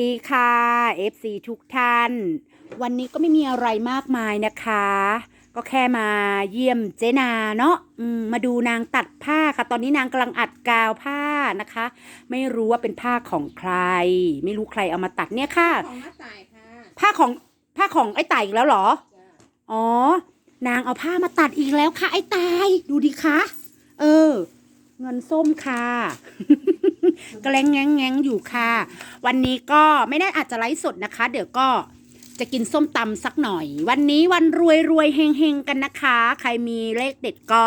ดีค่ะ FC ทุกท่าน วันนี้ก็ไม่มีอะไรมากมายนะคะ ก็แค่มาเยี่ยมเจนาเนาะอืมมาดูนางตัดผ้าค่ะ ตอนนี้นางกำลังอัดกาวผ้านะคะ ไม่รู้ว่าเป็นผ้าของใคร ไม่รู้ใครเอามาตัดเนี่ยค่ะ ของน้าต่ายค่ะ ผ้าของผ้าของไอ้ต่ายอีกแล้วเหรอจ้ะอ๋อ นางเอาผ้ามาตัดอีกแล้วค่ะ ไอ้ตาย ดูดิคะเออ เงินส้มค่ะกระแลงแงงแงงอยู่ค่ะ วันนี้ก็ไม่ได้อาจจะไลฟ์สดนะคะ เดี๋ยวก็จะกินส้มตำสักหน่อย วันนี้วันรวยรวยเฮงเฮงกันนะคะ ใครมีเลขเด็ดก็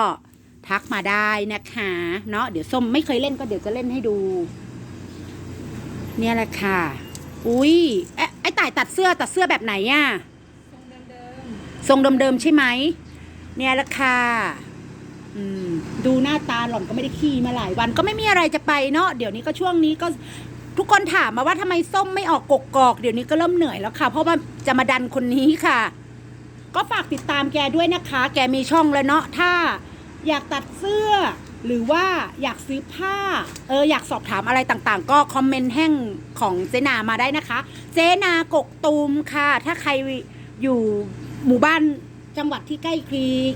ทักมาได้นะคะ เนาะเดี๋ยวส้มไม่เคยเล่นก็เดี๋ยวจะเล่นให้ดู เนี่ยแหละค่ะ อุ้ยเอ๊ะไอ้ต่ายตัดเสื้อตัดเสื้อแบบไหนอะทรงเดิมทรงเดิมๆใช่ไหมเนี่ยแหละค่ะ ดูหน้าตาหล่อนก็ไม่ได้ขี้มาหลายวันก็ไม่มีอะไรจะไปเนาะเดี๋ยวนี้ก็ช่วงนี้ก็ทุกคนถามมาว่าทำไมส้มไม่ออกกกกอก เดี๋ยวนี้ก็เริ่มเหนื่อยแล้วค่ะ เพราะว่าจะมาดันคนนี้ค่ะ ก็ฝากติดตามแกด้วยนะคะ แกมีช่องแล้วเนาะถ้าอยากตัดเสื้อ หรือว่าอยากซื้อผ้าเอออยากสอบถามอะไรต่างๆ ก็คอมเมนต์แห้งของเจนามาได้นะคะ เจนากกตูมค่ะ ถ้าใครอยู่หมู่บ้าน จังหวัดที่ใกล้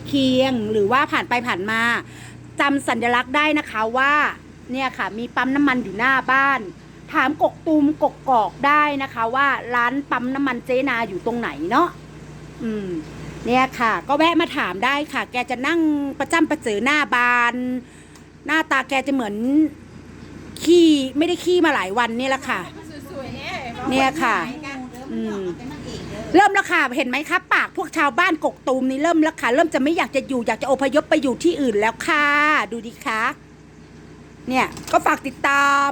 เคียง หรือว่าผ่านไปผ่านมาจำสัญลักษณ์ได้นะคะว่าเนี่ยค่ะมีปั๊มน้ำมันอยู่หน้าบ้าน ถามกกตูมกกกอกได้นะคะว่าร้านปั๊มน้ำมันเจนาอยู่ตรงไหนเนาะอืมเนี่ยค่ะ ก็แวะมาถามได้ค่ะ แกจะนั่งประจำประเจอหน้าบาน หน้าตาแกจะเหมือนขี้ไม่ได้ขี้มาหลายวันนี่แหละค่ะ เนี่ยค่ะ อืม เริ่มแล้วค่ะเห็นไหมคะปากพวกชาวบ้านกกตูมนี่เริ่มแล้วค่ะเริ่มจะไม่อยากจะอยู่อยากจะอพยพไปอยู่ที่อื่นแล้วค่ะ ดูดิคะเนี่ยก็ฝากติดตาม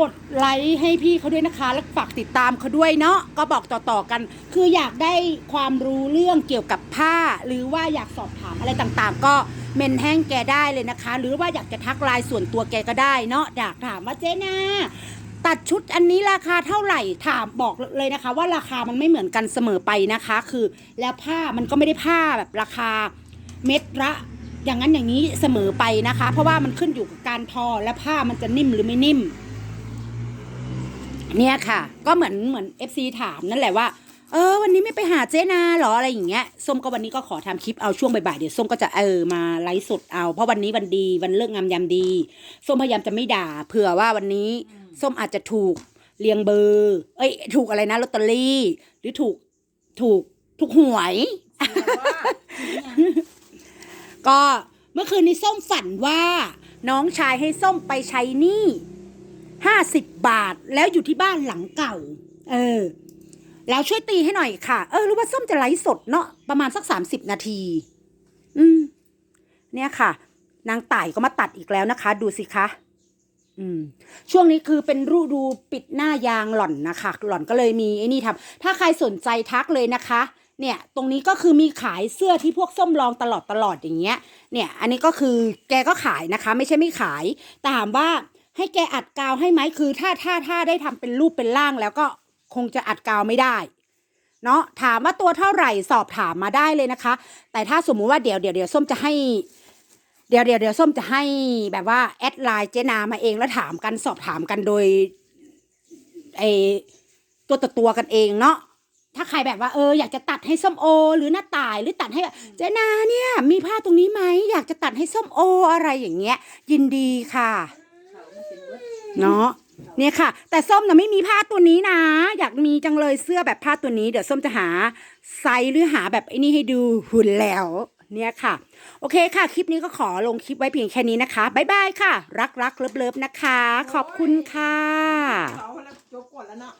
กดไลค์ให้พี่เขาด้วยนะคะ แล้วฝากติดตามเขาด้วยเนาะก็บอกต่อๆกัน คืออยากได้ความรู้เรื่องเกี่ยวกับผ้า หรือว่าอยากสอบถามอะไรต่างๆ ก็เมนแห้งแกได้เลยนะคะ หรือว่าอยากจะทักไลน์ส่วนตัวแกก็ได้เนาะอยากถามว่าเจ๊นา ตัดชุดอันนี้ราคาเท่าไหร่ถามบอกเลยนะคะ ว่าราคามันไม่เหมือนกันเสมอไปนะคะ คือแล้วผ้ามันก็ไม่ได้ผ้าแบบราคาเม็ดละอย่างนั้นอย่างนี้เสมอไปนะคะ เพราะว่ามันขึ้นอยู่กับการทอและผ้ามันจะนิ่มหรือไม่นิ่ม เนี่ยค่ะ ก็เหมือนเหมือน FC ถามนั่นแหละว่าเออวันนี้ไม่ไปหาเจนาหรออะไรอย่างเงี้ยส้มก็วันนี้ก็ขอทำคลิปเอาช่วงบ่ายๆเดี๋ยวส้มก็จะเออมาไลฟ์สดเอาเพราะวันนี้วันดีวันเลิกงามยามดีส้มพยายามจะไม่ด่าเผื่อว่าวันนี้ ส้มอาจจะถูกเรียงเบอร์ เอ้ย ถูกอะไรนะลอตเตอรี่ หรือถูกถูกถูกหวย ก็เมื่อคืนนี้ส้มฝันว่า น้องชายให้ส้มไปใช้หนี้ห้าสิบบาทแล้วอยู่ที่บ้านหลังเก่า เออ แล้วช่วยตีให้หน่อยค่ะ เออรู้ว่าส้มจะไลฟ์สดเนาะประมาณสักสามสิบนาที อืม เนี่ยค่ะ นางต่ายก็มาตัดอีกแล้วนะคะ ดูสิคะ อืมช่วงนี้คือเป็นรูดูปิดหน้ายางหล่อนนะคะ หล่อนก็เลยมีไอ้นี่ทำถ้าใครสนใจทักเลยนะคะ เนี่ย ตรงนี้ก็คือมีขายเสื้อที่พวกส้มลองตลอดตลอดอย่างเงี้ย เนี่ย อันนี้ก็คือแกก็ขายนะคะ ไม่ใช่ไม่ขายแต่ถามว่าให้แกอัดกาวให้ไหมคือ ถ้าถ้าถ้าได้ทำเป็นรูปเป็นร่างแล้วก็คงจะอัดกาวไม่ได้เนาะถามว่าตัวเท่าไหร่สอบถามมาได้เลยนะคะ แต่ถ้าสมมุติว่าเดี๋ยวเดี๋ยวเดี๋ยวส้มจะให้ เดี๋ยวเดี๋ยวเดี๋ยวส้มจะให้แบบว่าแอดไลน์เจนามาเองแล้วถามกันสอบถามกันโดยไอตัวต่อตัวกันเองเนาะถ้าใครแบบว่าเอออยากจะตัดให้ส้มโอ หรือหน้าต่ายหรือตัดให้แบบเจนาเนี่ย มีผ้าตรงนี้ไหมอยากจะตัดให้ส้มโออะไรอย่างเงี้ย ยินดีค่ะเนาะเนี่ยค่ะ แต่ส้มน่ะไม่มีผ้าตัวนี้นะ อยากมีจังเลยเสื้อแบบผ้าตัวนี้ เดี๋ยวส้มจะหาไซส์หรือหาแบบไอ้นี่ให้ดูหุ่นแล้ว เนี่ยค่ะ โอเคค่ะ คลิปนี้ก็ขอลงคลิปไว้เพียงแค่นี้นะคะบ๊ายบายค่ะ รักรักเลิฟเลิฟนะคะ ขอบคุณค่ะ เขาแล้วจบก่อนแล้วเนาะ